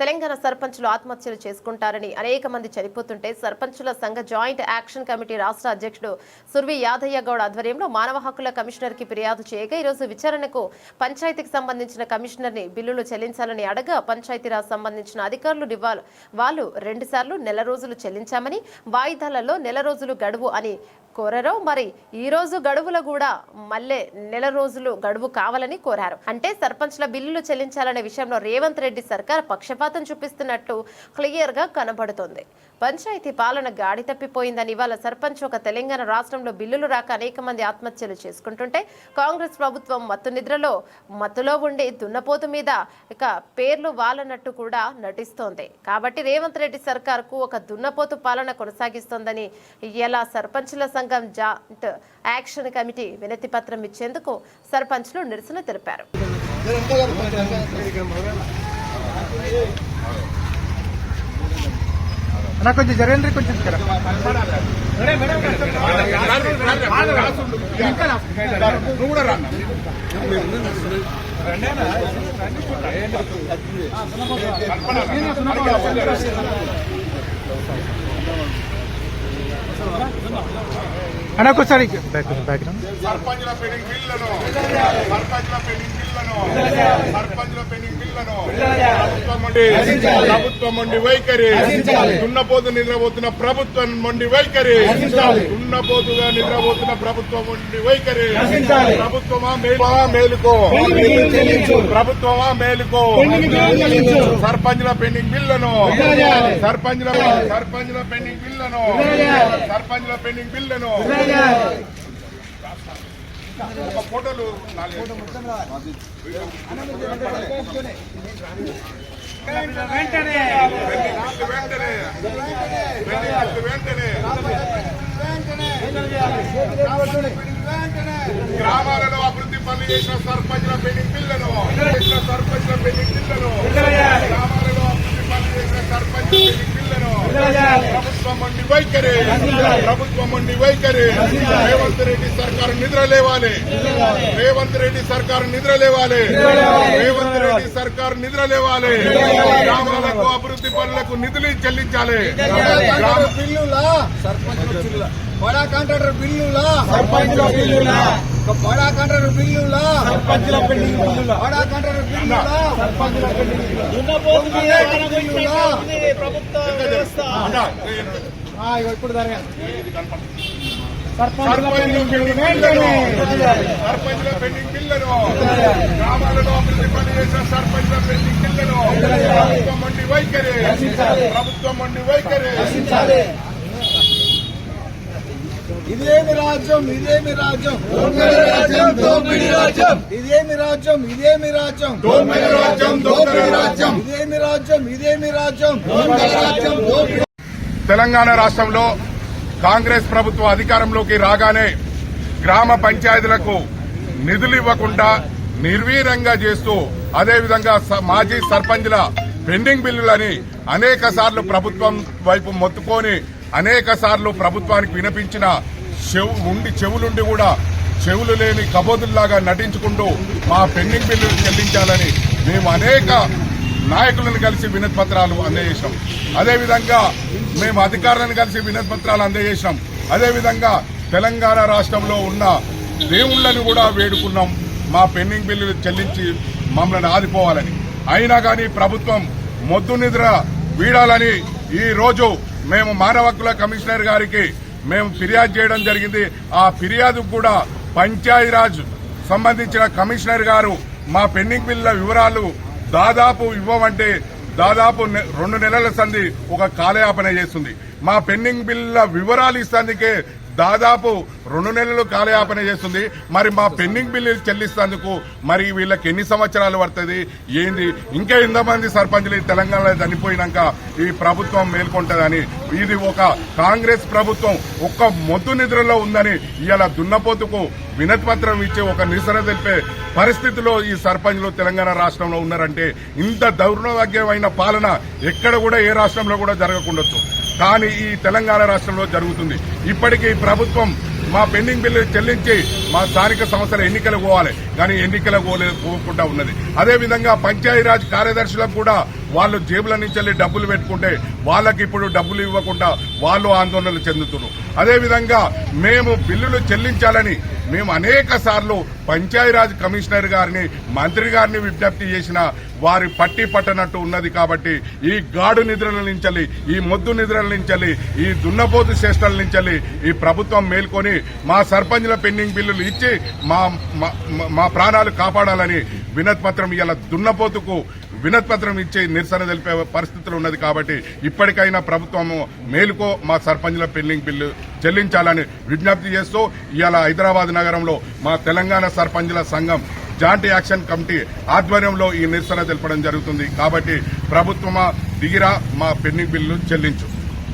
తెలంగాణ సర్పంచులు ఆత్మహత్యలు చేసుకుంటారని అనేక మంది చనిపోతుంటే సర్పంచుల సంఘ జాయింట్ యాక్షన్ కమిటీ రాష్ట్ర అధ్యక్షుడు సుర్వి యాదయ్య గౌడ్ ఆధ్వర్యంలో మానవ హక్కుల కమిషనర్కి ఫిర్యాదు చేయగా ఈరోజు విచారణకు పంచాయతీకి సంబంధించిన కమిషనర్ని బిల్లులు చెల్లించాలని అడగా పంచాయతీరాజ్ సంబంధించిన అధికారులు ఇవ్వాలి వాళ్ళు రెండు సార్లు నెల రోజులు చెల్లించామని వాయిదాలలో నెల రోజులు గడువు అని కోరారు మరి ఈ రోజు గడువుల కూడా మళ్ళీ నెల రోజులు గడువు కావాలని కోరారు. అంటే సర్పంచ్ల బిల్లులు చెల్లించాలనే విషయంలో రేవంత్ రెడ్డి సర్కార్ పక్షపాతం చూపిస్తున్నట్టు క్లియర్గా కనబడుతోంది. పంచాయతీ పాలన గాడి తప్పిపోయిందని ఇవాళ సర్పంచ్ ఒక తెలంగాణ రాష్ట్రంలో బిల్లులు రాక అనేక మంది ఆత్మహత్యలు చేసుకుంటుంటే కాంగ్రెస్ ప్రభుత్వం మత్తు నిద్రలో మత్తులో ఉండి దున్నపోతు మీద ఇక పేర్లు వాలనట్టు కూడా నటిస్తోంది. కాబట్టి రేవంత్ రెడ్డి సర్కార్కు ఒక దున్నపోతు పాలన కొనసాగిస్తోందని ఇలా సర్పంచ్ల సంఘ జాయింట్ యాక్షన్ కమిటీ వినతి పత్రం ఇచ్చేందుకు సర్పంచ్లు నిరసన తెలిపారు. అన్న కొంచెం జరగండి కొంచెం ఇక్కడ నువ్వు కూడా రా అన్న ఒకసారి. బ్యాక్గ్రౌండ్ సర్పంచుల పెండింగ్ బిల్లులను సర్పంచుల పెండింగ్ బిల్లులను సర్పంచుల పెండింగ్ బిల్లులను ప్రభుత్వం మొండి ప్రభుత్వం మొండి వైఖరి. దున్నపోతు నిద్రపోతున్న ప్రభుత్వం మొండి వైఖరి. దున్నపోతుగా నిద్రపోతున్న ప్రభుత్వం మొండి వైఖరి. ప్రభుత్వమా మేలుకో? మేలుకో. ప్రభుత్వమా మేలుకో? సర్పంచుల పెండింగ్ బిల్లును. సర్పంచుల సర్పంచుల పెండింగ్ బిల్లును. సర్పంచుల పెండింగ్ బిల్లును. ఒక ఫోటోలు వెంటనే. వెంటనే. వెంటనే. గ్రామాలలో అభివృద్ధి పనులు చేసిన సర్పంచ్ల బిల్లను చేసిన సర్పంచ్ల పెండింగ్ బిల్లను గ్రామాలలో అభివృద్ధి పనులు చేసిన సర్పంచ్ల పెండింగ్ బిల్లను ప్రభుత్వం మొండి వైఖరి. ప్రభుత్వం మొండి వైఖరి. రేవంత్ రెడ్డి సర్కారు నిద్ర లేవాలి. రేవంత్ రెడ్డి సర్కారు నిద్ర లేవాలి. రేవంత్ రెడ్డి సర్కారు నిద్ర లేవాలి. గ్రామాలకు అభివృద్ధి పనులకు నిధులు చెల్లించాలి. గ్రామ బిల్లులా? బడా కాంట్రాక్టర్ బిల్లులా? సర్పంచుల బిల్లులా? బడా కాంట్రాక్టర్ బిల్లులా? సర్పంచుల బిల్లులా? బడా కాంట్రాక్టర్ బిల్లులా? సర్పంచుల బిల్లులా? అన్నా, ఇప్పుడు జరగండి సర్పంచుల పెండింగ్ బిల్లును సర్పంచుల పెండింగ్ బిల్లును గ్రామాలలో అభివృద్ధి పని చేసిన సర్పంచుల పెండింగ్ బిల్లును ప్రభుత్వం మొండి వైఖరి. ప్రభుత్వం మొండి వైఖరి. ఇదేమి రాజ్యం ఇదేమి రాజ్యం? రాజ్యం దోపిడి రాజ్యం. ఇదేమి రాజ్యం ఇదేమి రాజ్యం? దోపిడి రాజ్యం దోపిడి రాజ్యం. ఇదేమి రాజ్యం ఇదేమి రాజ్యం? రాజ్యం దోపిడి తెలంగాణ రాష్ట్రంలో కాంగ్రెస్ ప్రభుత్వం అధికారంలోకి రాగానే గ్రామ పంచాయతీలకు నిధులు ఇవ్వకుండా నిర్వీర్యంగా చేస్తూ అదేవిధంగా మాజీ సర్పంచ్ల పెండింగ్ బిల్లులని అనేక సార్లు ప్రభుత్వం వైపు మొత్తుకొని అనేక సార్లు ప్రభుత్వానికి వినిపించిన చెవు ఉండి చెవులుండి కూడా చెవులు లేని కబోదుల్లాగా నటించుకుంటూ మా పెండింగ్ బిల్లులు చెల్లించాలని మేము అనేక నాయకులను కలిసి వినతి పత్రాలు అందజేశాం. అదేవిధంగా మేము అధికారులను కలిసి వినతి పత్రాలు అందజేశాం. అదేవిధంగా తెలంగాణ రాష్ట్రంలో ఉన్న దేవుళ్ళను కూడా వేడుకున్నాం. మా పెండింగ్ బిల్లులు చెల్లించి మమ్మల్ని ఆదిపోవాలని అయినా కానీ ప్రభుత్వం మొద్దు నిద్ర వీడాలని ఈ రోజు మేము మానవ హక్కుల కమిషనర్ గారికి మేము ఫిర్యాదు చేయడం జరిగింది. ఆ ఫిర్యాదు కూడా పంచాయతీరాజ్ సంబంధించిన కమిషనర్ గారు మా పెండింగ్ బిల్ల వివరాలు దాదాపు ఇవ్వమంటే దాదాపు రెండు నెలల సంది ఒక కాలయాపన చేస్తుంది. మా పెండింగ్ బిల్ల వివరాలు ఇస్తానికే దాదాపు రెండు నెలలు కాలయాపన చేస్తుంది. మరి మా పెండింగ్ బిల్లు చెల్లిస్తేందుకు మరి వీళ్ళకి ఎన్ని సంవత్సరాలు పడుతుంది? ఏంది? ఇంకా ఎంతమంది సర్పంచులు ఈ తెలంగాణలో చనిపోయినాక ఈ ప్రభుత్వం మేల్కొంటుందని ఇది ఒక కాంగ్రెస్ ప్రభుత్వం ఒక్క మొద్దు నిద్రలో ఉందని ఇలా దున్నపోతుకు వినతిపత్రం ఇచ్చే ఇచ్చి ఒక నిరసన తెలిపే పరిస్థితిలో ఈ సర్పంచ్లు తెలంగాణ రాష్ట్రంలో ఉన్నారంటే ఇంత దౌర్భాగ్యమైన పాలన ఎక్కడ కూడా ఏ రాష్ట్రంలో కూడా జరగకుండొచ్చు. కానీ ఈ తెలంగాణ రాష్ట్రంలో జరుగుతుంది. ఇప్పటికీ ప్రభుత్వం మా పెండింగ్ బిల్లు చెల్లించి మా స్థానిక సంస్థల ఎన్నికలు పోవాలి. కానీ ఎన్నికలు పోలే- పోకుండా ఉన్నది. అదేవిధంగా పంచాయతీరాజ్ కార్యదర్శులకు కూడా వాళ్ళు జేబుల నుంచి వెళ్ళి డబ్బులు పెట్టుకుంటే వాళ్ళకి ఇప్పుడు డబ్బులు ఇవ్వకుండా వాళ్ళు ఆందోళనలు చెందుతున్నారు. అదేవిధంగా మేము బిల్లులు చెల్లించాలని మేము అనేక సార్లు పంచాయతీరాజ్ కమిషనర్ గారిని మంత్రి గారిని విజ్ఞప్తి చేసిన వారి పట్టి పట్టనట్టు ఉన్నది కాబట్టి ఈ గాడు నిద్రల నుంచి ఈ మొద్దు నిద్రల నుంచి ఈ దున్నపోతు చేష్టల నుంచి ఈ ప్రభుత్వం మేల్కొని మా సర్పంచ్ల పెండింగ్ బిల్లులు ఇచ్చి మా మా- ప్రాణాలు కాపాడాలని వినత్ పత్రం ఇలా దున్నపోతుకు వినత్పత్రం ఇచ్చి నిరసన తెలిపే పరిస్థితులు ఉన్నది కాబట్టి ఇప్పటికైనా ప్రభుత్వము మేలుకో మా సర్పంచ్ల పెండింగ్ బిల్లు చెల్లించాలని విజ్ఞప్తి చేస్తూ ఇవాళ హైదరాబాద్ నగరంలో మా తెలంగాణ సర్పంచ్ల సంఘం జాయింట్ యాక్షన్ కమిటీ ఆధ్వర్యంలో ఈ నిరసన తెలపడం జరుగుతుంది. కాబట్టి ప్రభుత్వమా దిగిరా మా పెండింగ్ బిల్లు చెల్లించు.